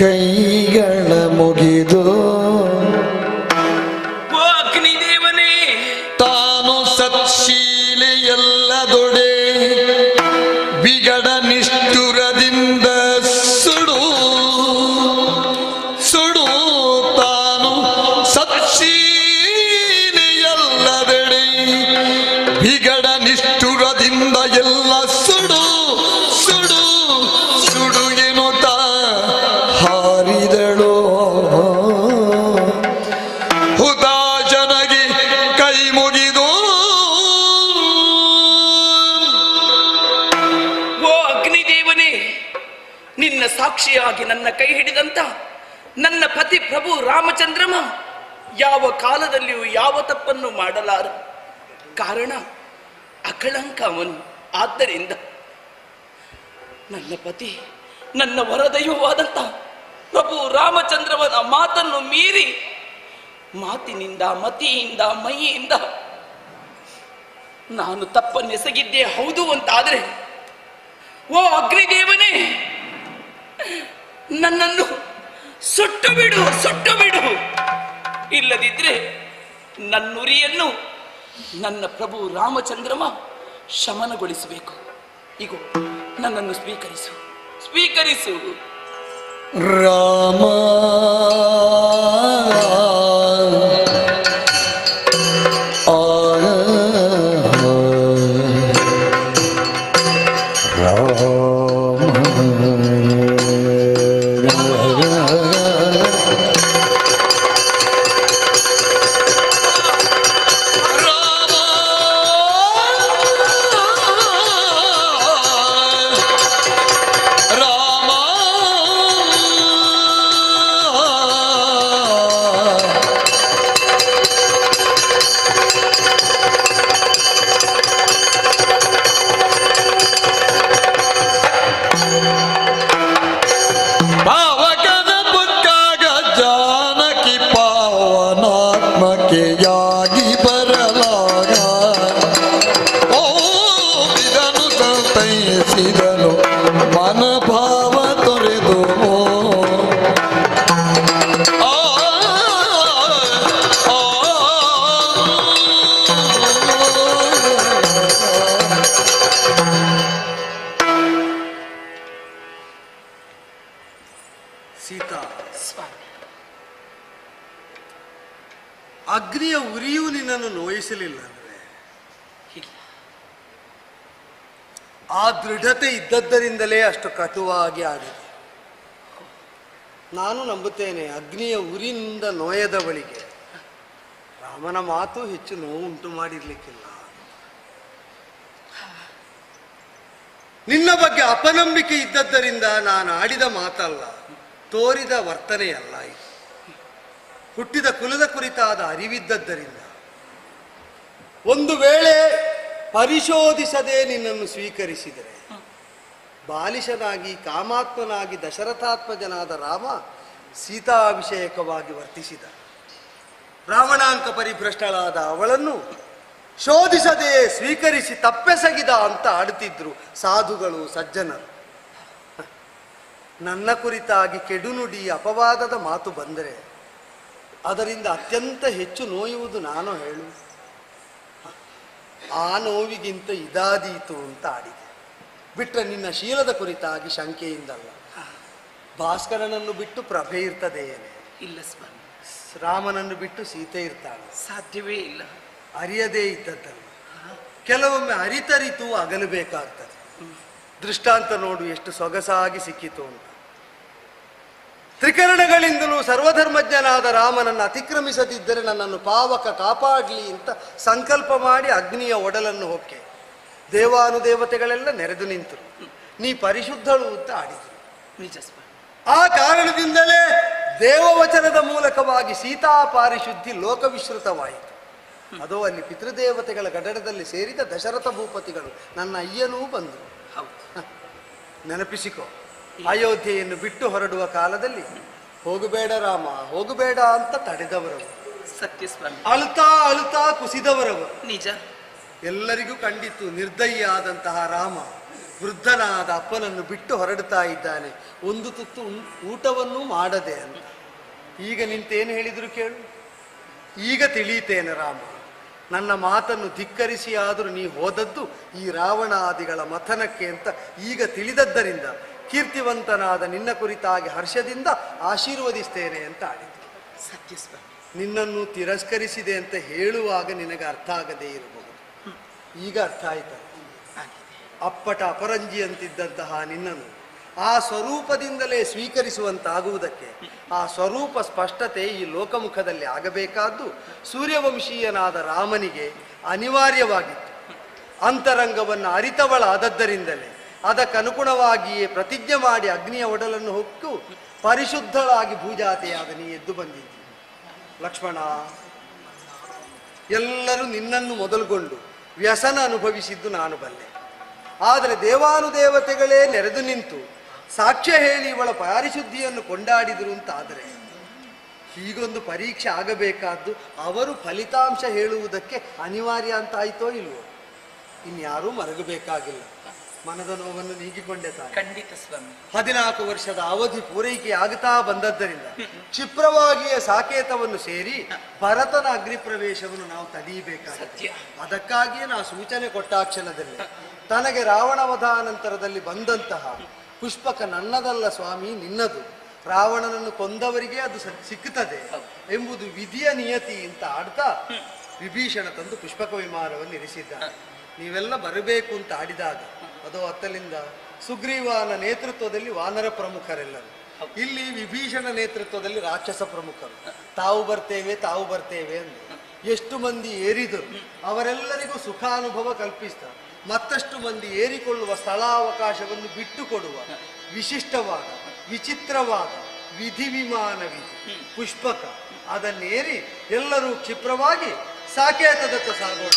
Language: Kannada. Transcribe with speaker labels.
Speaker 1: ಕೈಗಳ ಮುಗಿದು
Speaker 2: ಓ ಅಗ್ನಿದೇವನೇ
Speaker 1: ತಾನು ಸತ್ಶೀಲೆಯಲ್ಲದೊಡೆ ಬಿಗಡ ಬಿಗಡ ನಿಷ್ಠುರದಿಂದ ಎಲ್ಲ ಸುಡು ಸುಡು ಸುಡು ಎನ್ನುತ್ತ ಹಾರಿದಳು. ಹುತಾಶನಗಿ ಕೈ ಮುಗಿದು.
Speaker 2: ಓ ಅಗ್ನಿದೇವನೇ, ನಿನ್ನ ಸಾಕ್ಷಿಯಾಗಿ ನನ್ನ ಕೈ ಹಿಡಿದಂತ ನನ್ನ ಪತಿ ಪ್ರಭು ರಾಮಚಂದ್ರಮ ಯಾವ ಕಾಲದಲ್ಲಿಯೂ ಯಾವ ತಪ್ಪನ್ನು ಮಾಡಲಾರ ಕಾರಣ ಅಕಳಂಕ ಅವನು ಆದ್ದರಿಂದ ನನ್ನ ಪತಿ, ನನ್ನ ವರದೈವವಾದಂತ ಪ್ರಭು ರಾಮಚಂದ್ರವನ ಮಾತನ್ನು ಮೀರಿ ಮಾತಿನಿಂದ, ಮತಿಯಿಂದ, ಮೈಯಿಂದ ನಾನು ತಪ್ಪನ್ನೆಸಗಿದ್ದೇ ಹೌದು ಅಂತಾದರೆ, ಓ ಅಗ್ನಿದೇವನೇ, ನನ್ನನ್ನು ಸುಟ್ಟು ಬಿಡು ಸುಟ್ಟು ಬಿಡು ಇಲ್ಲದಿದ್ರೆ ನನ್ನುರಿಯನ್ನು ನನ್ನ ಪ್ರಭು ರಾಮಚಂದ್ರಮ ಶಮನಗೊಳಿಸಬೇಕು. ಈಗ ನನ್ನನ್ನು ಸ್ವೀಕರಿಸು. ಸ್ವೀಕರಿಸು.
Speaker 1: ರಾಮ.
Speaker 3: ಸೀತಾ.
Speaker 2: ಸ್ವಾಮಿ.
Speaker 3: ಅಗ್ನಿಯ ಉರಿಯು ನಿನ್ನನ್ನು ನೋಯಿಸಲಿಲ್ಲ ಅಂದ್ರೆ? ಆ ದೃಢತೆ ಇದ್ದದ್ದರಿಂದಲೇ ಅಷ್ಟು ಕಟುವಾಗಿ ಆಡಿದೆ ನಾನು ನಂಬುತ್ತೇನೆ ಅಗ್ನಿಯ ಉರಿಯಿಂದ ನೋಯದ ಬಳಿಗೆ ರಾಮನ ಮಾತು ಹೆಚ್ಚು ನೋವು ಉಂಟು ಮಾಡಿರ್ಲಿಕ್ಕಿಲ್ಲ. ನಿನ್ನ ಬಗ್ಗೆ ಅಪನಂಬಿಕೆ ಇದ್ದದ್ದರಿಂದ ನಾನು ಆಡಿದ ಮಾತಲ್ಲ. ತೋರಿದ ವರ್ತನೆಯಲ್ಲ ಇದು. ಹುಟ್ಟಿದ ಕುಲದ ಕುರಿತಾದ ಅರಿವಿದ್ದದ್ದರಿಂದ. ಒಂದು ವೇಳೆ ಪರಿಶೋಧಿಸದೆ ನಿನ್ನನ್ನು ಸ್ವೀಕರಿಸಿದರೆ, ಬಾಲಿಶನಾಗಿ, ಕಾಮಾತ್ಮನಾಗಿ, ದಶರಥಾತ್ಮಜನಾದ ರಾಮ ಸೀತಾಭಿಷೇಕವಾಗಿ ವರ್ತಿಸಿದ. ರಾವಣಾಂಕ ಪರಿಭ್ರಷ್ಟಳಾದ ಅವಳನ್ನು ಶೋಧಿಸದೆ ಸ್ವೀಕರಿಸಿ ತಪ್ಪೆಸಗಿದ ಅಂತ ಆಡುತ್ತಿದ್ರು ಸಾಧುಗಳು, ಸಜ್ಜನರು. ನನ್ನ ಕುರಿತಾಗಿ ಕೆಡುನುಡಿ ಅಪವಾದದ ಮಾತು ಬಂದರೆ ಅದರಿಂದ ಅತ್ಯಂತ ಹೆಚ್ಚು ನೋಯುವುದು ನಾನು ಹೇಳು. ಆ ನೋವಿಗಿಂತ ಇದಾದೀತು ಅಂತ ಆಡಿದೆ. ಬಿಟ್ಟರೆ ನಿನ್ನ ಶೀಲದ ಕುರಿತಾಗಿ ಶಂಕೆಯಿಂದಲ್ಲ. ಭಾಸ್ಕರನನ್ನು ಬಿಟ್ಟು ಪ್ರಭೆ ಇರ್ತದೆ ಏನೇ?
Speaker 2: ಇಲ್ಲ ಸ್ವಾಮಿ.
Speaker 3: ರಾಮನನ್ನು ಬಿಟ್ಟು ಸೀತೆ ಇರ್ತಾಳೆ.
Speaker 2: ಸಾಧ್ಯವೇ ಇಲ್ಲ.
Speaker 3: ಅರಿಯದೇ ಇದ್ದದ್ದಲ್ಲ. ಕೆಲವೊಮ್ಮೆ ಅರಿತರಿತು ಅಗಲಬೇಕಾಗ್ತದೆ. ದೃಷ್ಟಾಂತ ನೋಡು ಎಷ್ಟು ಸೊಗಸಾಗಿ ಸಿಕ್ಕಿತು ಅಂತ. ತ್ರಿಕರಣಗಳಿಂದಲೂ ಸರ್ವಧರ್ಮಜ್ಞನಾದ ರಾಮನನ್ನು ಅತಿಕ್ರಮಿಸದಿದ್ದರೆ ನನ್ನನ್ನು ಪಾವಕ ಕಾಪಾಡಲಿ ಅಂತ ಸಂಕಲ್ಪ ಮಾಡಿ ಅಗ್ನಿಯ ಒಡಲನ್ನು ಹೊಕ್ಕೆ. ದೇವಾನುದೇವತೆಗಳೆಲ್ಲ ನೆರೆದು ನಿಂತರು ನೀ ಪರಿಶುದ್ಧಳು ಅಂತ ಆಡಿದರು.
Speaker 2: ನಿಜಸ್ವ
Speaker 3: ಆ ಕಾರಣದಿಂದಲೇ ದೇವವಚನದ ಮೂಲಕವಾಗಿ ಸೀತಾ ಪಾರಿಶುದ್ಧಿ ಲೋಕವಿಶ್ರುತವಾಯಿತು. ಅದು ಅಲ್ಲಿ ಪಿತೃದೇವತೆಗಳ ಗಡಡದಲ್ಲಿ ಸೇರಿದ ದಶರಥ ಭೂಪತಿಗಳು ನನ್ನ ಅಯ್ಯನೂ ಬಂದರು.
Speaker 2: ಹೌದು.
Speaker 3: ನೆನಪಿಸಿಕೊ. ಅಯೋಧ್ಯೆಯನ್ನು ಬಿಟ್ಟು ಹೊರಡುವ ಕಾಲದಲ್ಲಿ ಹೋಗಬೇಡ ರಾಮ ಹೋಗಬೇಡ ಅಂತ ತಡೆದವರವರು.
Speaker 2: ಸತ್ಯ ಸ್ವಾಮಿ
Speaker 3: ಅಳುತ್ತಾ ಅಳುತ್ತಾ ಕುಸಿದವರವರು.
Speaker 2: ನಿಜ.
Speaker 3: ಎಲ್ಲರಿಗೂ ಕಂಡಿತು ನಿರ್ದಯ್ಯ ಆದಂತಹ ರಾಮ ವೃದ್ಧನಾದ ಅಪ್ಪನನ್ನು ಬಿಟ್ಟು ಹೊರಡ್ತಾ ಇದ್ದಾನೆ. ಒಂದು ತುತ್ತು ಊಟವನ್ನು ಊಟವನ್ನೂ ಮಾಡದೆ ಅಂತ. ಈಗ ನಿಂತೇನು ಹೇಳಿದ್ರು ಕೇಳು. ಈಗ ತಿಳಿಯುತ್ತೇನೆ ರಾಮ ನನ್ನ ಮಾತನ್ನು ಧಿಕ್ಕರಿಸಿ ಆದರೂ ನೀ ಹೋದದ್ದು ಈ ರಾವಣಾದಿಗಳ ಮಥನಕ್ಕೆ ಅಂತ ಈಗ ತಿಳಿದದ್ದರಿಂದ ಕೀರ್ತಿವಂತನಾದ ನಿನ್ನ ಕುರಿತಾಗಿ ಹರ್ಷದಿಂದ ಆಶೀರ್ವದಿಸ್ತೇನೆ ಅಂತ ಆಡಿತು
Speaker 2: ಸತ್ಯ
Speaker 3: ನಿನ್ನನ್ನು ತಿರಸ್ಕರಿಸಿದೆ ಅಂತ ಹೇಳುವಾಗ ನಿನಗೆ ಅರ್ಥ ಆಗದೇ ಇರಬಹುದು. ಈಗ ಅರ್ಥ ಆಯ್ತು? ಅಪ್ಪಟ ಅಪರಂಜಿ ಅಂತಿದ್ದಂತಹ ನಿನ್ನನ್ನು ಆ ಸ್ವರೂಪದಿಂದಲೇ ಸ್ವೀಕರಿಸುವಂತಾಗುವುದಕ್ಕೆ ಆ ಸ್ವರೂಪ ಸ್ಪಷ್ಟತೆ ಈ ಲೋಕಮುಖದಲ್ಲಿ ಆಗಬೇಕಾದ್ದು ಸೂರ್ಯವಂಶೀಯನಾದ ರಾಮನಿಗೆ ಅನಿವಾರ್ಯವಾಗಿತ್ತು. ಅಂತರಂಗವನ್ನು ಅರಿತವಳಾದದ್ದರಿಂದಲೇ. ಅದಕ್ಕನುಗುಣವಾಗಿಯೇ ಪ್ರತಿಜ್ಞೆ ಮಾಡಿ ಅಗ್ನಿಯ ಒಡಲನ್ನು ಹೊಕ್ಕು ಪರಿಶುದ್ಧಳಾಗಿ ಭೂಜಾತೆಯಾದ ನೀ ಎದ್ದು ಬಂದಿದ್ದಿ. ಲಕ್ಷ್ಮಣ, ಎಲ್ಲರೂ ನಿನ್ನನ್ನು ಮೊದಲುಗೊಂಡು ವ್ಯಸನ ಅನುಭವಿಸಿದ್ದು ನಾನು ಬಲ್ಲೆ. ಆದರೆ ದೇವಾನುದೇವತೆಗಳೇ ನೆರೆದು ನಿಂತು ಸಾಕ್ಷ್ಯ ಹೇಳಿ ಇವಳ ಪಾರಿಶುದ್ಧಿಯನ್ನು ಕೊಂಡಾಡಿದರು ಅಂತಾದರೆ ಹೀಗೊಂದು ಪರೀಕ್ಷೆ ಆಗಬೇಕಾದ್ದು ಅವರು ಫಲಿತಾಂಶ ಹೇಳುವುದಕ್ಕೆ ಅನಿವಾರ್ಯ ಅಂತಾಯಿತೋ ಇಲ್ವೋ? ಇನ್ಯಾರೂ ಮರಗಬೇಕಾಗಿಲ್ಲ ಮನದ ನೋವನ್ನು ನೀಗಿಕೊಂಡೆ ತಾನೆ.
Speaker 2: ಖಂಡಿತ ಸ್ವಾಮಿ.
Speaker 3: ಹದಿನಾಲ್ಕು ವರ್ಷದ ಅವಧಿ ಪೂರೈಕೆ ಆಗುತ್ತಾ ಬಂದದ್ದರಿಂದ ಕ್ಷಿಪ್ರವಾಗಿಯೇ ಸಾಕೇತವನ್ನು ಸೇರಿ ಭರತನ ಅಗ್ನಿ ಪ್ರವೇಶವನ್ನು ನಾವು ತಡೆಯಬೇಕಾಗಿದೆ
Speaker 2: ಸತ್ಯ.
Speaker 3: ಅದಕ್ಕಾಗಿಯೇ ನಾ ಸೂಚನೆ ಕೊಟ್ಟಾಕ್ಷಣದಲ್ಲಿ ತನಗೆ ರಾವಣ ವಧಾನಂತರದಲ್ಲಿ ಬಂದಂತಹ ಪುಷ್ಪಕ ನನ್ನದಲ್ಲ ಸ್ವಾಮಿ ನಿನ್ನದು. ರಾವಣನನ್ನು ಕೊಂದವರಿಗೆ ಅದು ಸಿಕ್ಕುತ್ತದೆ ಎಂಬುದು ವಿಧಿಯ ನಿಯತಿ ಅಂತ ಆಡ್ತಾ ವಿಭೀಷಣ ತಂದು ಪುಷ್ಪಕ ವಿಮಾನವನ್ನು ಇರಿಸಿದ್ದಾನೆ. ನೀವೆಲ್ಲ ಬರಬೇಕು ಅಂತ ಆಡಿದಾಗ ಅದು ಅತ್ತಲಿಂದ ಸುಗ್ರೀವನ ನೇತೃತ್ವದಲ್ಲಿ ವಾನರ ಪ್ರಮುಖರೆಲ್ಲರು. ಇಲ್ಲಿ ವಿಭೀಷಣ ನೇತೃತ್ವದಲ್ಲಿ ರಾಕ್ಷಸ ಪ್ರಮುಖರು. ತಾವು ಬರ್ತೇವೆ ತಾವು ಬರ್ತೇವೆ ಎಂದು ಎಷ್ಟು ಮಂದಿ ಏರಿದರು ಅವರೆಲ್ಲರಿಗೂ ಸುಖಾನುಭವ ಕಲ್ಪಿಸ್ತಾರೆ ಮತ್ತಷ್ಟು ಮಂದಿ ಏರಿಕೊಳ್ಳುವ ಸ್ಥಳಾವಕಾಶವನ್ನು ಬಿಟ್ಟು ಕೊಡುವ ವಿಶಿಷ್ಟವಾದ, ವಿಚಿತ್ರವಾದ ವಿಧಿ ವಿಮಾನ ಪುಷ್ಪಕ. ಅದನ್ನೇರಿ ಎಲ್ಲರೂ ಕ್ಷಿಪ್ರವಾಗಿ ಸಾಕೇತದತ್ತ ಸಾಗೋಣ.